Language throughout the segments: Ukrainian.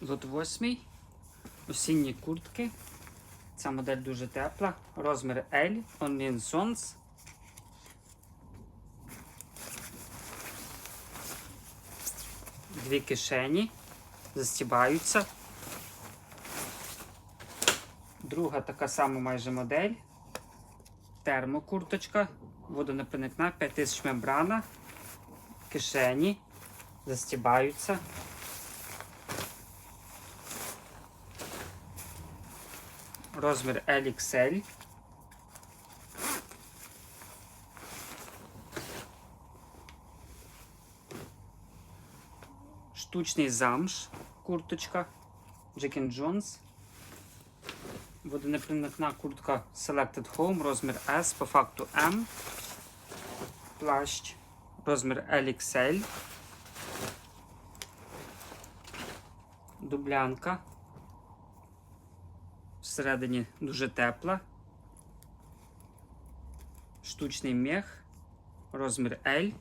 Лот 8. Осінні куртки. Ця модель дуже тепла. Розмір L. Only Sons. Дві кишені. Застібаються. Друга така сама майже модель. Термокурточка. Водонепроникна, 5000 мембрана. Кишені. Застібаються. Розмір LXL. Штучний замш, курточка. Jack Jones. Водонепроникна куртка Selected Home, розмір S, по факту M. Плащ, розмір LXL. Дублянка. Всередині дуже тепла. Штучний мех. Розмір L.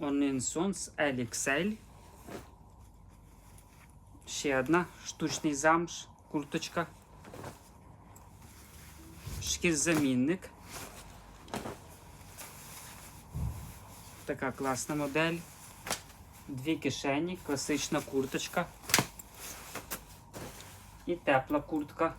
Sons LXL. Ще одна штучний замш, курточка. Шкірзамінник. Така класна модель. Дві кишені, класична курточка. І тепла куртка.